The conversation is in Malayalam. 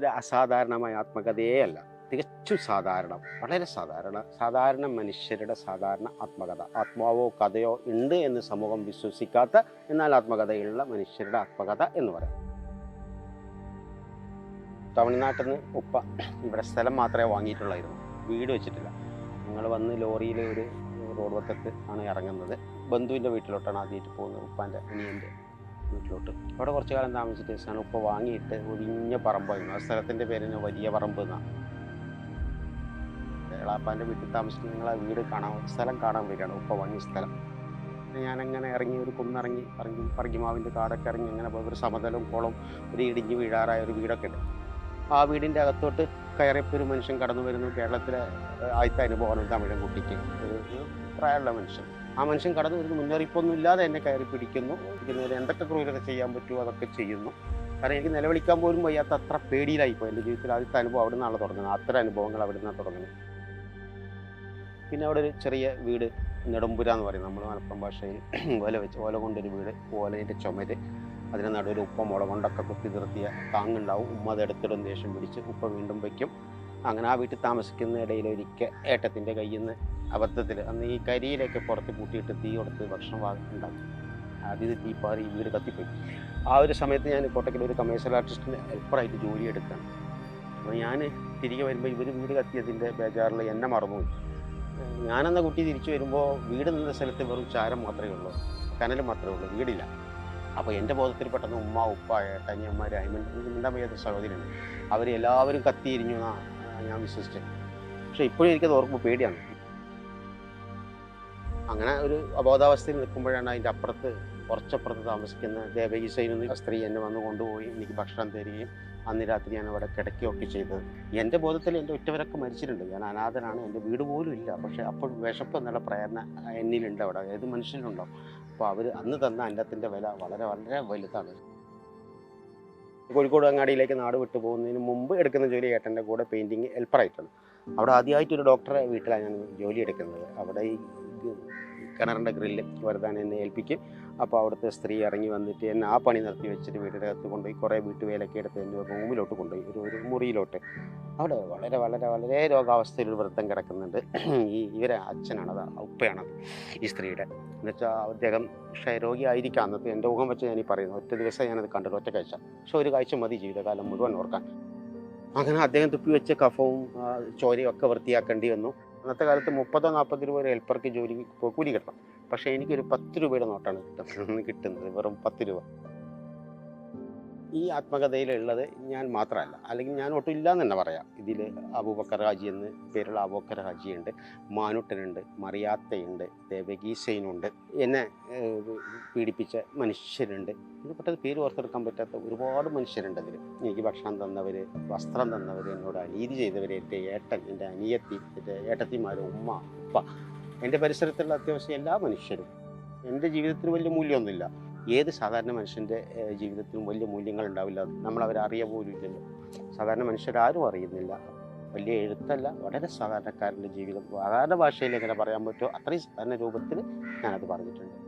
അസാധാരണമായ ആത്മകഥയേ അല്ല തികച്ചും സാധാരണ. വളരെ സാധാരണ സാധാരണ മനുഷ്യരുടെ സാധാരണ ആത്മകഥ. ആത്മാവോ കഥയോ ഉണ്ട് എന്ന് സമൂഹം വിശ്വസിക്കാത്ത എന്നാൽ ആത്മകഥയുള്ള മനുഷ്യരുടെ ആത്മകഥ എന്ന് പറയാം. തമിഴ്നാട്ടിൽ നിന്ന് ഉപ്പ ഇവിടെ സ്ഥലം മാത്രമേ വാങ്ങിയിട്ടുള്ളായിരുന്നു. വീട് വെച്ചിട്ടില്ല. ഞങ്ങൾ വന്ന് ലോറിയിൽ ഒരു റോഡ് വക്കത്ത് ആണ് ഇറങ്ങുന്നത്. ബന്ധുവിന്റെ വീട്ടിലോട്ടാണ് ആദ്യമായിട്ട് പോകുന്നത് ഉപ്പാന്റെ അനിയന്റെ. വീട്ടിലോട്ട്. അവിടെ കുറച്ച് കാലം താമസിച്ചിട്ട് ശേഷമാണ് ഉപ്പ വാങ്ങിയിട്ട് ഒഴിഞ്ഞ പറമ്പായിരുന്നു. ആ സ്ഥലത്തിന്റെ പേരിന് വലിയ പറമ്പ് എന്നാണ് എളാപ്പാന്റെ വീട്ടിൽ താമസിക്കുന്ന നിങ്ങൾ ആ വീട് കാണാൻ സ്ഥലം കാണാൻ വരികയാണ്. ഉപ്പ വാങ്ങിയ സ്ഥലം. ഞാനങ്ങനെ ഇറങ്ങി ഒരു കുന്നിറങ്ങി ഇറങ്ങി പറങ്കിമാവിന്റെ കാടൊക്കെ ഇറങ്ങി അങ്ങനെ പോയി. ഒരു സമതലവും കോളം ഒരു ഇടിഞ്ഞ് വീഴാറായ ഒരു വീടൊക്കെ ഉണ്ട്. ആ വീടിന്റെ അകത്തോട്ട് കയറിയപ്പോൾ ഒരു മനുഷ്യൻ കടന്നു വരുന്നു. കേരളത്തിലെ ആദ്യത്തെ അനുഭവമാണ് തമിഴൻ കുട്ടിക്ക് ഒരു പ്രായമുള്ള മനുഷ്യൻ. ആ മനുഷ്യൻ കടന്നു വരുന്ന മുന്നറിയിപ്പൊന്നും ഇല്ലാതെ എന്നെ കയറി പിടിക്കുന്നു. പിന്നീട് എന്തൊക്കെ ക്രൂരത ചെയ്യാൻ പറ്റുമോ അതൊക്കെ ചെയ്യുന്നു. കാരണം എനിക്ക് നിലവിളിക്കാൻ പോലും വയ്യാത്ത അത്ര പേടിയിലായിപ്പോയി എന്റെ ജീവിതത്തിൽ ആദ്യത്തെ അനുഭവം അവിടെ നിന്നാണ് തുടങ്ങുന്നത്. അത്തരം അനുഭവങ്ങൾ അവിടെ നിന്നാണ് തുടങ്ങുന്നത്. പിന്നെ അവിടെ ഒരു ചെറിയ വീട് നെടുമ്പുര എന്ന് പറയും നമ്മൾ മലപ്പുറം ഭാഷയിൽ. ഓല വെച്ച് ഓല കൊണ്ടൊരു വീട് ഓലയുടെ ചുമര്. അതിന് നടുവിൽ ഉപ്പ മുളകൊണ്ടൊക്കെ കുത്തി നിർത്തിയ താങ്ങുണ്ടാവും. ഉമ്മ അത് എടുത്തിടും ദേഷ്യം പിടിച്ച് ഉപ്പ വീണ്ടും വയ്ക്കും. അങ്ങനെ ആ വീട്ടിൽ താമസിക്കുന്ന ഇടയിൽ ഒരിക്കൽ ഏട്ടത്തിന്റെ കയ്യിൽ നിന്ന് അബദ്ധത്തിൽ അന്ന് ഈ കരിയിലൊക്കെ പുറത്ത് കൂട്ടിയിട്ട് തീ കൊടുത്ത് ഭക്ഷണം ഉണ്ടാക്കി. ആദ്യം തീപ്പാറി ഈ വീട് കത്തിപ്പോയി. ആ ഒരു സമയത്ത് ഞാൻ കോട്ടയ്ക്കൽ ഒരു കമേഴ്ഷ്യൽ ആർട്ടിസ്റ്റിന് ഹെൽപ്പറായിട്ട് ജോലി എടുക്കുകയാണ് അപ്പോൾ ഞാൻ തിരികെ വരുമ്പോൾ ഇവർ വീട് കത്തിയതിന്റെ ബേജാറിൽ എന്നെ മറന്നുപോയി ഞാനെന്ന കുട്ടി തിരിച്ചു വരുമ്പോൾ വീട് നിന്ന സ്ഥലത്ത് വെറും ചാരം മാത്രമേ ഉള്ളൂ കനൽ മാത്രമേ ഉള്ളൂ വീടില്ല. അപ്പോൾ എന്റെ ബോധത്തിൽ പെട്ടെന്ന് ഉമ്മ ഉപ്പ ഏട്ടനിയമ്മ രായ്മൻ മിണ്ടാൻ അമ്മയത്തെ സഹോദരിയുണ്ട് അവരെല്ലാവരും കത്തിയിരിഞ്ഞു എന്നാണ് ഞാൻ വിശ്വസിച്ചത് പക്ഷെ ഇപ്പോഴും എനിക്കത് ഓർക്കുമ്പോൾ പേടിയാണ്. അങ്ങനെ ഒരു അബോധാവസ്ഥയിൽ നിൽക്കുമ്പോഴാണ് അതിന്റെ അപ്പുറത്ത് കുറച്ചപ്പുറത്ത് താമസിക്കുന്ന ദേവകി സൈൻ എന്ന സ്ത്രീ എന്നെ വന്ന് കൊണ്ടുപോയി എനിക്ക് ഭക്ഷണം തരികയും അന്ന് രാത്രി ഞാൻ അവിടെ കിടക്കുകയൊക്കെ ചെയ്തത്. എന്റെ ബോധത്തിൽ എന്റെ ഒറ്റവരൊക്കെ മരിച്ചിട്ടുണ്ട്. ഞാൻ അനാഥനാണ് എന്റെ വീട് പോലും ഇല്ല. പക്ഷേ അപ്പോൾ വിശപ്പ് എന്നുള്ള പ്രേരണ എന്നിലുണ്ട് അവിടെ. ഏത് മനുഷ്യനുണ്ടോ? അപ്പോൾ അവർ അന്ന് തന്ന അന്നത്തിന്റെ വില വളരെ വളരെ വലുതാണ്. കോഴിക്കോട് അങ്ങാടിയിലേക്ക് നാട് വിട്ടു പോകുന്നതിന് മുമ്പ് എടുക്കുന്ന ജോലി ഏട്ടന്റെ കൂടെ പെയിന്റിങ് ഹെൽപ്പറായിട്ടാണ് അവിടെ ആദ്യമായിട്ട് ഒരു ഡോക്ടറെ വീട്ടിലാണ് ഞാൻ ജോലി എടുക്കുന്നത്. അവിടെ ഈ കിണറിന്റെ ഗ്രില്ല് വരുത്താൻ എന്നെ ഏൽപ്പിക്കും. അപ്പോൾ അവിടുത്തെ സ്ത്രീ ഇറങ്ങി വന്നിട്ട് എന്നെ ആ പണി നിർത്തി വെച്ചിട്ട് വീടിന്റെ അകത്ത് കൊണ്ടുപോയി കുറേ വീട്ടുവേലൊക്കെ എടുത്ത് എന്റെ റൂമിലോട്ട് കൊണ്ടുപോയി ഒരു ഒരു മുറിയിലോട്ട്. അവിടെ വളരെ വളരെ വളരെ രോഗാവസ്ഥയിൽ ഒരു വൃത്തം കിടക്കുന്നുണ്ട്. ഈ ഇവരെ അച്ഛനാണത് ഉപ്പയാണത് ഈ സ്ത്രീയുടെ. എന്നുവെച്ചാൽ അദ്ദേഹം ക്ഷയരോഗി ആയിരിക്കാം അന്നത്തെ എന്റെ ഊഹം വെച്ച് ഞാൻ ഈ പറയുന്നു ഒറ്റ ദിവസം ഞാനത് കണ്ടത് ഒറ്റ കാഴ്ച. പക്ഷെ ഒരു കാഴ്ച മതി ജീവിതകാലം മുഴുവൻ ഓർക്കാൻ. അങ്ങനെ അദ്ദേഹം തുപ്പി വെച്ച കഫവും ചോരയും ഒക്കെ വൃത്തിയാക്കേണ്ടി വന്നു. അന്നത്തെ കാലത്ത് മുപ്പതോ നാൽപ്പത് രൂപ ഒരു ഹെൽപ്പർക്ക് ജോലി കൂലി കിട്ടണം. പക്ഷേ എനിക്കൊരു പത്ത് രൂപയുടെ നോട്ടാണ് കിട്ടുന്നത്. കിട്ടുന്നത് വെറും പത്ത് രൂപ. ഈ ആത്മകഥയിലുള്ളത് ഞാൻ മാത്രമല്ല അല്ലെങ്കിൽ ഞാൻ ഒട്ടും ഇല്ല എന്ന് തന്നെ പറയാം. ഇതിൽ അബൂബക്കർ ഹാജി എന്ന് പേരുള്ള അബൂബക്കർ ഹാജിയുണ്ട് മാനുട്ടനുണ്ട് മറിയാത്തയുണ്ട് ദേവഗീസൈനുണ്ട് എന്നെ പീഡിപ്പിച്ച മനുഷ്യരുണ്ട്. ഇത് പെട്ടെന്ന് പേര് ഓർത്തെടുക്കാൻ പറ്റാത്ത ഒരുപാട് മനുഷ്യരുണ്ട് അതിൽ എനിക്ക് ഭക്ഷണം തന്നവർ വസ്ത്രം തന്നവർ എന്നോട് അനീതി ചെയ്തവർ എന്റെ ഏട്ടൻ എന്റെ അനിയത്തി എന്റെ ഏട്ടത്തിമാർ ഉമ്മ ഉപ്പ എന്റെ പരിസരത്തുള്ള അത്യാവശ്യം എല്ലാ മനുഷ്യരും. എന്റെ ജീവിതത്തിന് വലിയ മൂല്യമൊന്നുമില്ല. ഏത് സാധാരണ മനുഷ്യന്റെ ജീവിതത്തിലും വലിയ മൂല്യങ്ങൾ ഉണ്ടാവില്ല നമ്മൾ അവരെ പോലും ഇല്ലല്ലോ. സാധാരണ മനുഷ്യരാരും അറിയുന്നില്ല. വലിയ എഴുത്തല്ല വളരെ സാധാരണക്കാരന്റെ ജീവിതം. സാധാരണ ഭാഷയിൽ എങ്ങനെ പറയാൻ പറ്റുമോ അത്രയും സാധാരണ രൂപത്തിൽ ഞാനത് പറഞ്ഞിട്ടുണ്ട്.